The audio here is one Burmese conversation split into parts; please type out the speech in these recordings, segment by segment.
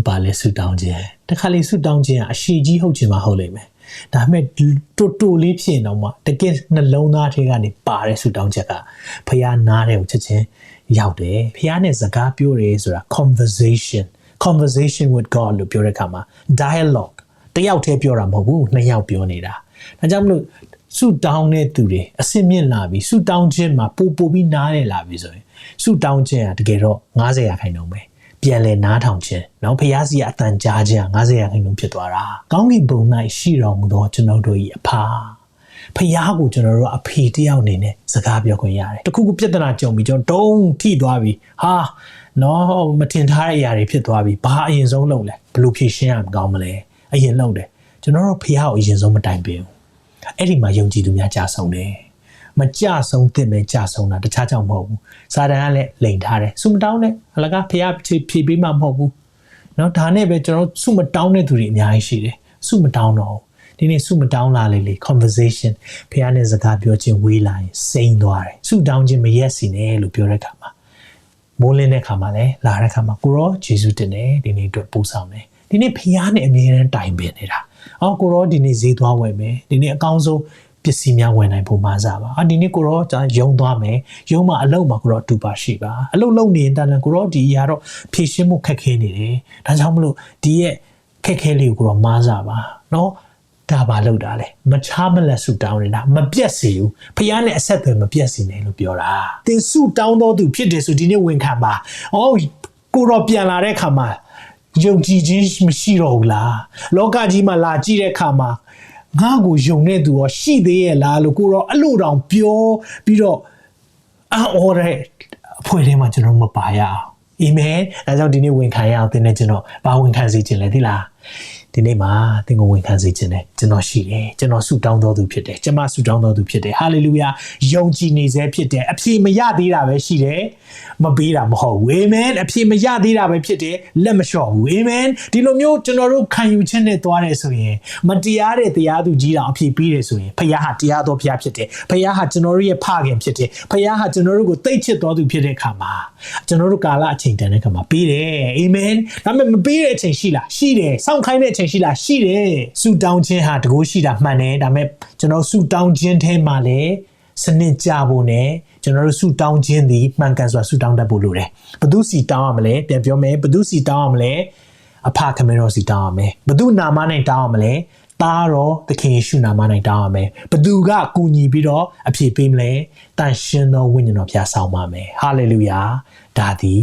လုံးပါလဲဆူတောင်းခြင်းတခါလေဆူတောင်းခြင်းကအရှိကြီးဟုတ်ခြင်းမဟုတ်လိမ့်မယ်ဒါပေမဲ့တူတူလေးဖြစ်ရင်တော့မှတကယ်နှလုံးသားထဲကနေပါတဲ့ဆူတောင်းချက်ကဖះနားတဲ့ကိုချက်ချင်းရောက်တယ်ဖះနဲ့စကားပြောတယ်ဆိုတာ conversation conversation with God လို့ပြောတဲ့အခါမှာ dialogue တယောက်တည်းပြောတာမဟုတ်ဘူးနှစ်ယောက်ပြောနေတာဒါကြောင့်မလို့ဆူတောင်းတဲ့သူတွေအစင်မြင့်လာပြီဆူတောင်းခြင်းမှာပို့ပို့ပြီးနားရလာပြီဆိုရင်ဆူတောင်းခြင်းကတကယ်တော့90ရာခိုင်နှုန်းပဲ ပြန်လဲနားထောင်ခြင်းနောက်ဖျားစီကအတန်ကြားခြင်း90ရာခိုင်နှုန်းဖြစ်သွားတာကောင်းကင်ဘုံ၌ရှိတော်မူသောကျွန်တော်တို့၏အဖာဖျားကိုကျွန်တော်တို့အဖေတယောက်အနေနဲ့စကားပြောခွင့်ရတယ်တခုခုပြဿနာကြုံပြီးကျွန်တော်တုံးထိသွားပြီဟာနော်မထင်ထားတဲ့အရာတွေဖြစ်သွားပြီဘာအရင်ဆုံးလုပ်လဲဘလို့ဖြေရှင်းရမကောင်းမလဲအရင်လုပ်တယ်ကျွန်တော်တို့ဖះကိုအရင်ဆုံးမတိုင်ပင်ဘူးအဲ့ဒီမှာယုံကြည်သူများကြာဆုံးတယ် မကြဆုံးသင့်ပဲကြာဆုံးတာတခြားကြောင့်မဟုတ်ဘူးစာတန်ကလည်းလိန်ထားတယ်စုမတောင်းနဲ့အလကားဖះဖြေဖြေပေးမှမဟုတ်ဘူးเนาะဒါနဲ့ပဲကျွန်တော်စုမတောင်းတဲ့သူတွေအများကြီးရှိတယ်စုမတောင်းတော့ဒီနေ့စုမတောင်းလာလေလေ conversation ဖះနဲ့စကားပြောခြင်းဝေးလာရင်စိမ့်သွားတယ်စုတောင်းခြင်းမရက်စီနဲ့လို့ပြောတဲ့အခါမှာမိုးလင်းတဲ့ခါမှာလည်းလာတဲ့ခါမှာကိုရောဂျေစုတင်တယ်ဒီနေ့အတွက်ပို့ဆောင်တယ်ဒီနေ့ဖះနဲ့အမြဲတမ်းတိုင်ပင်နေတာအော်ကိုရောဒီနေ့ဈေးသွားဝယ်မယ်ဒီနေ့အကောင်းဆုံး ပစ္စည်းများဝယ်နိုင်ဖို့မစားပါအာဒီနေ့ကိုရောကျွန်တော်ယုံသွားမယ်ယုံမှာအလုပ်မှာကိုရောအတူပါရှိပါအလုပ်လုပ်နေရင်တန်တန်ကိုရောဒီအရာတော့ဖြည့်ရှင်းမှုခက်ခဲနေတယ်ဒါကြောင့်မလို့ဒီရဲ့ခက်ခဲလေးကိုရောမားစားပါเนาะဒါပါလောက်တာလေမချားမလက်ဆူတောင်းနေတာမပြတ်စီဘူးဖះနဲ့အဆက်အသွယ်မပြတ်စီနဲ့လို့ပြောတာသင်ဆူတောင်းတော်သူဖြစ်တယ်ဆိုဒီနေ့ဝန်ခံပါအော်ကိုရောပြန်လာတဲ့ခါမှာယုံကြည်ခြင်းမရှိတော့ဘူးလားလောကကြီးမှာလာကြည့်တဲ့အခါမှာ ငါ့ကိုယုံတဲ့သူရောရှိသေးရဲ့လားလို့ကိုရောအဲ့လိုတောင်ပြောပြီးတော့အော်တဲ့အဖွဲ့ထဲမှာကျွန်တော်မပါရအောင်အာမင်ဒါကြောင့်ဒီနေ့ဝန်ခံရအောင်သင်နဲ့ကျွန်တော်ဘာဝန်ခံစေခြင်းလဲသိလား ဒီနေ့မှာသင်ကိုဝန်ခံစေခြင်းနဲ့ကျွန်တော်ရှိတယ်ကျွန်တော်ဆုတောင်းတော်သူဖြစ်တယ်ကျွန်မဆုတောင်းတော်သူဖြစ်တယ်ဟာလေလုယာယုံကြည်နေစေဖြစ်တယ်အဖြေမရသေးတာပဲရှိတယ်မပေးတာမဟုတ်ဘူးအာမင်အဖြေမရသေးတာပဲဖြစ်တယ်လက်မလျှော့ဘူးအာမင်ဒီလိုမျိုးကျွန်တော်တို့ခံယူခြင်းနဲ့သွားတယ်ဆိုရင်မတရားတဲ့တရားသူကြီးတောင်အဖြေပေးတယ်ဆိုရင်ဖခင်ဟာတရားတော်ဖခင်ဖြစ်တယ်ဖခင်ဟာကျွန်တော်တို့ရဲ့ဖခင်ဖြစ်တယ်ဖခင်ဟာကျွန်တော်တို့ကိုသိချစ်တော်သူဖြစ်တဲ့အခါမှာကျွန်တော်တို့ကာလအချိန်တန်တဲ့အခါမှာပေးတယ်အာမင်ဒါပေမဲ့မပေးတဲ့အချိန်ရှိလားရှိတယ်စောင့်ခိုင်းတဲ့အချိန်ရှိလားရှိတယ်ဆူတောင်းခြင်းဟာတကိုးရှိတာမှန်တယ်ဒါပေမဲ့ကျွန်တော်ဆူတောင်းခြင်းထဲမှာလည်းစနစ်ကြဖို့ ਨੇ ကျွန်တော်တို့ဆူတောင်းခြင်းသည်မှန်ကန်စွာဆူတောင်းတတ်ဖို့လိုတယ်ဘသူစီတောင်းရမလဲပြန်ပြောမယ်ဘသူစီတောင်းရမလဲအဖခမေတော်စီတောင်းရမယ်ဘသူနာမနဲ့တောင်းရမလဲသားတော်သခင်ယေရှုနာမ၌တောင်းရမယ်ဘသူကကူညီပြီးတော့အပြည့်ပေးမလဲတန်ရှင်သောဝိညာဉ်တော်ဖျားဆောင်ပါမယ်ဟာလေလုယာဒါသည်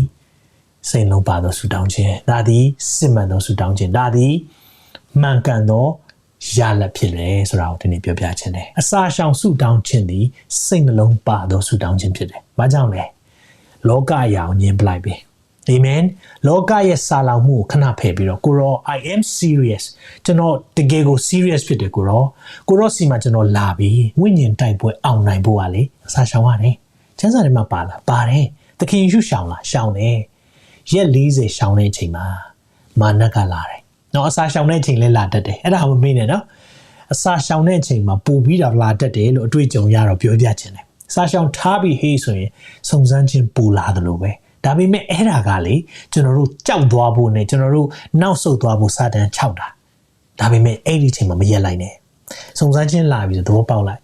စိတ်လုံးပါသောဆုတောင်းခြင်းဒါသည်စစ်မှန်သောဆုတောင်းခြင်းဒါသည် မှန်ကန်သောရလဖြစ်တယ်ဆိုတာကိုဒီနေ့ပြောပြခြင်းတယ်အစာရှောင်ဆုတောင်းခြင်းသည်စိတ်နှလုံးပါသောဆုတောင်းခြင်းဖြစ်တယ်။ဘာကြောင့်လဲလောကအရာကိုညင်ပလိုက်ပြီ။ Amen လောကရဲ့စာလောင်မှုကိုခဏဖယ်ပြီးတော့ကိုရော I am serious ကျွန်တော်တကယ်ကို serious ဖြစ်တယ်ကိုရောကိုရောစီမှာကျွန်တော်လာပြီဝိညာဉ်တိုက်ပွဲအောင်နိုင်ဖို့ကလေအစာရှောင်ရတယ်။ချမ်းစာထဲမှာပါလားပါတယ်။သခင်ယေရှုရှောင်လားရှောင်တယ်။ရက်40ရှောင်တဲ့အချိန်မှာမာနကလာတယ် နော်အစာရှောင်တဲ့အချိန်လဲလာတတ်တယ်အဲ့ဒါမမေ့နဲ့နော်အစာရှောင်တဲ့အချိန်မှာပို့ပြီးတော့လာတတ်တယ်လို့အတွေ့အကြုံရတော့ပြောပြခြင်းတယ်အစာရှောင်ထားပြီးဟေးဆိုရင်စုံစမ်းခြင်းပူလာတယ်လို့ပဲဒါပေမဲ့အဲ့ဒါကလေကျွန်တော်တို့ကြောက်သွားဖို့နဲ့ကျွန်တော်တို့နောက်ဆုတ်သွားဖို့စာတန်ခြောက်တာဒါပေမဲ့အဲ့ဒီအချိန်မှာမရက်လိုက်နဲ့စုံစမ်းခြင်းလာပြီးတော့သဘောပေါက်လိုက်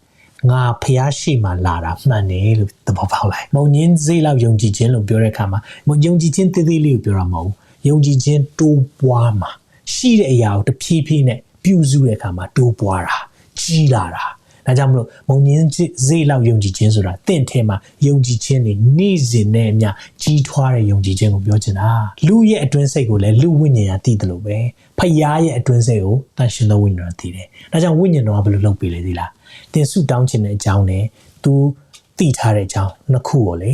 ငါဖះရှိမှလာတာမှန်တယ်လို့သဘောပေါက်လိုက်မုံညင်းစေးလောက်ယုံကြည်ခြင်းလို့ပြောတဲ့အခါမှာမုံယုံကြည်ခြင်းတည်တည်လေးကိုပြောတာမဟုတ်ဘူးယုံကြည်ခြင်းတိုးပွားမှာ ရှိတဲ့အရာကိုတဖြည်းဖြည်းနဲ့ပြုစုတဲ့အခါမှာတိုးပွားတာကြီးလာတာဒါကြောင့်မလို့မုံညင်းဈေးလောက်ယုံကြည်ခြင်းဆိုတာတင့်ထဲမှာယုံကြည်ခြင်းတွေနေ့စဉ်နဲ့အမျှကြီးထွားတဲ့ယုံကြည်ခြင်းကိုပြောချင်တာလူရဲ့အတွင်းစိတ်ကိုလည်းလူဝိညာဉ်ကသိတယ်လို့ပဲဖယားရဲ့အတွင်းစိတ်ကိုတန်ရှင်သောဝိညာဉ်ကသိတယ်ဒါကြောင့်ဝိညာဉ်တော်ကဘယ်လိုလုပ်ပေးလဲသိလားတင်ဆုတောင်းခြင်းတဲ့အကြောင်းနဲ့ तू သိထားတဲ့အကြောင်းနှစ်ခုကိုလေ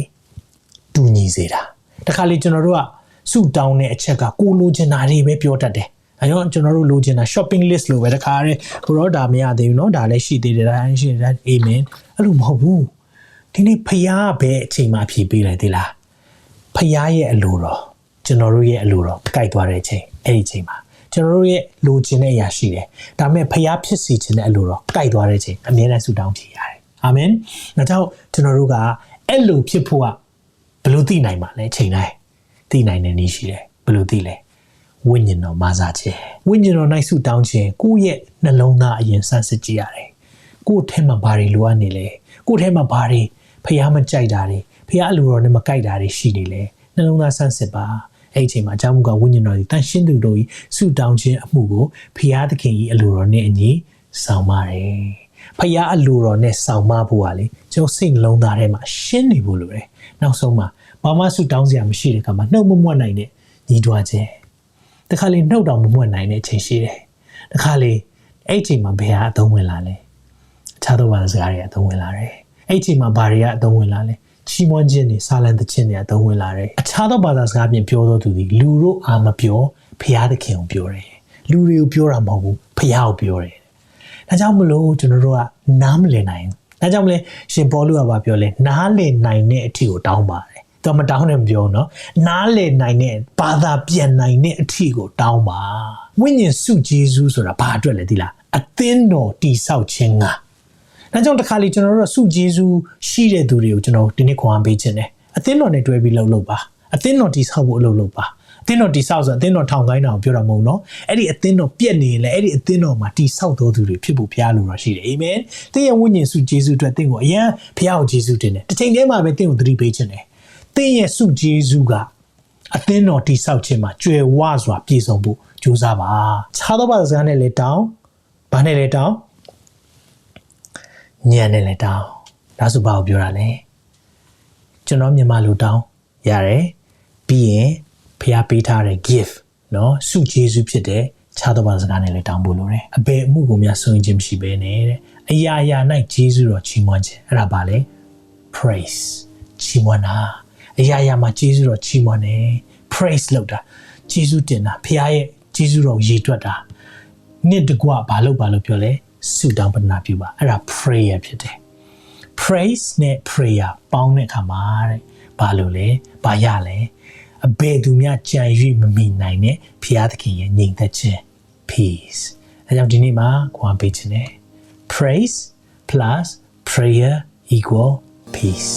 တူညီစေတာတခါလေကျွန်တော်တို့ကဆုတောင်းတဲ့အချက်ကကိုလိုချင်တာတွေပဲပြောတတ်တယ် အဲတော့ကျွန်တော်တို့လိုချင်တာ shopping list လို့ပဲတခါရဲကိုတော့ဒါမရသေးဘူးเนาะဒါလည်းရှိသေးတယ်ဒါလည်းရှိတယ်အာမင်အဲ့လိုမဟုတ်ဘူးဒီနေ့ဖျားပဲအချိန်မှဖြေပေးလိုက်သေးလားဖျားရဲ့အလိုတော်ကျွန်တော်တို့ရဲ့အလိုတော်ကြိုက်သွားတဲ့အချိန်အဲ့ဒီအချိန်မှာကျွန်တော်တို့ရဲ့လိုချင်တဲ့အရာရှိတယ်ဒါပေမဲ့ဖျားဖြစ်စီခြင်းတဲ့အလိုတော်ကြိုက်သွားတဲ့အချိန်အမြဲတမ်းဆုတောင်းဖြေရတယ်အာမင်ဒါကြောင့်ကျွန်တော်တို့ကအဲ့လိုဖြစ်ဖို့ကဘယ်လိုသိနိုင်မှာလဲအချိန်တိုင်းသိနိုင်တဲ့နည်းရှိတယ်ဘယ်လိုသိလဲ ဝဝိညာဉ်တော်မာစာခြင်းဝိညာဉ်တော်၌ဆုတောင်းခြင်းကိုယ့်ရဲ့နှလုံးသားအရင်ဆန်းစစ်ကြည့်ရတယ်ကိုယ့်ထဲမှာဘာတွေလိုအပ်နေလဲကိုယ့်ထဲမှာဘာတွေဖះမကြိုက်တာတွေဖះအလိုတော်နဲ့မကြိုက်တာတွေရှိနေလဲနှလုံးသားဆန်းစစ်ပါအဲ့ဒီအချိန်မှာအကြောင်းမူကဝိညာဉ်တော်ကြီးတန်ရှင်းသူတို့ကြီးဆုတောင်းခြင်းအမှုကိုဖះသခင်ကြီးအလိုတော်နဲ့အညီဆောင်ပါတယ်ဖះအလိုတော်နဲ့ဆောင်မဖို့ကလေကျွန်တော်စိတ်နှလုံးသားထဲမှာရှင်းနေဖို့လိုတယ်နောက်ဆုံးမှာဘာမှဆုတောင်းစရာမရှိတဲ့အခါမှာနှုတ်မမွတ်နိုင်တဲ့ညီတွားခြင်း တခါလေနှုတ်တော်မမွတ်နိုင်တဲ့အချိန်ရှိတယ်။တခါလေအဲ့အချိန်မှာဘယ်ဟာအသုံးဝင်လာလဲ။အခြားသောဘာသာစကားတွေအသုံးဝင်လာတယ်။အဲ့အချိန်မှာဘာတွေကအသုံးဝင်လာလဲ။ချီးမွမ်းခြင်းတွေစာလံသခြင်းတွေအသုံးဝင်လာတယ်။အခြားသောဘာသာစကားပြင်ပြောသောသူတွေလူတို့အာမပြောဖျားသခင်ကိုပြောတယ်။လူတွေကိုပြောတာမဟုတ်ဘူးဖျားကိုပြောတယ်။ဒါကြောင့်မလို့ကျွန်တော်တို့ကနားမလည်နိုင်ဘူး။ဒါကြောင့်မလဲရှင်ပေါလုကပြောလဲနားလည်နိုင်တဲ့အထီကိုတောင်းပါတယ်။ တော့မတောင်းနဲ့မပြောနော်နားလေနိုင်တဲ့ဘာသာပြန်နိုင်တဲ့အထီကိုတောင်းပါဝိညာဉ်စုဂျေဇူးဆိုတာဘာအတွက်လဲဒီလားအသင်းတော်တိဆောက်ခြင်းကဒါကြောင့်တခါလေကျွန်တော်တို့ကစုဂျေဇူးရှိတဲ့သူတွေကိုကျွန်တော်ဒီနေ့ခွန်အားပေးခြင်းတယ်အသင်းတော်နဲ့တွဲပြီးလှုပ်လှုပ်ပါအသင်းတော်တိဆောက်ဖို့အလုပ်လုပ်ပါအသင်းတော်တိဆောက်ဆိုအသင်းတော်ထောင်ကိုင်းတာကိုပြောတာမဟုတ်နော်အဲ့ဒီအသင်းတော်ပြက်နေရင်လည်းအဲ့ဒီအသင်းတော်မှာတိဆောက်တော်သူတွေဖြစ်ဖို့ဘုရားလိုတော်ရှိတယ်အာမင်သင်ရဲ့ဝိညာဉ်စုဂျေဇူးအတွက်သင်ကိုအရန်ဘုရားကိုဂျေဇူးတင်တယ်တစ်ချိန်တည်းမှာပဲသင်ကိုသတိပေးခြင်းတယ် သင်ရဲ့စုဂျေဇုကအသင်းတော်တိဆောက်ခြင်းမှာကြွယ်ဝစွာပြည့်စုံဖို့ကြိုးစားပါခြားသောဘာသာစကားနဲ့လည်းတောင်းဘာနဲ့လည်းတောင်းညံနဲ့လည်းတောင်းဒါဆိုဘာကိုပြောတာလဲကျွန်တော်မြန်မာလိုတောင်းရတယ်ပြီးရင်ဖះပေးထားတဲ့ gift เนาะစုဂျေဇုဖြစ်တဲ့ခြားသောဘာသာစကားနဲ့လည်းတောင်းဖို့လိုတယ်အဘယ်အမှုကိုများဆုံးခြင်းမရှိဘဲနဲ့တဲ့အရာရာ၌ဂျေဇုတော်ချီးမွမ်းခြင်းအဲ့ဒါပါလေ praise ချီးမွမ်းတာ အရာရာမှာဂျေဇုတော်ချီးမွမ်းတယ် praise လုပ်တာဂျေဇုတင်တာဖះရဲ့ဂျေဇုတော်ရေတွက်တာနှစ်တကွဘာလို့ဘာလို့ပြောလဲဆုတောင်းပတနာပြုပါအဲ့ဒါ prayer ဖြစ်တယ် praise နဲ့ prayer ပေါင်းတဲ့အခါမှာတဲ့ဘာလို့လဲဘာရလဲအဘယ်သူများကြံ၍မမိနိုင်တဲ့ဖျားသခင်ရဲ့ညီသက်ခြင်း peace အဲကြောင့်ဒီနေ့မှာခွန်ပေးခြင်းနဲ့ praise plus prayer equal peace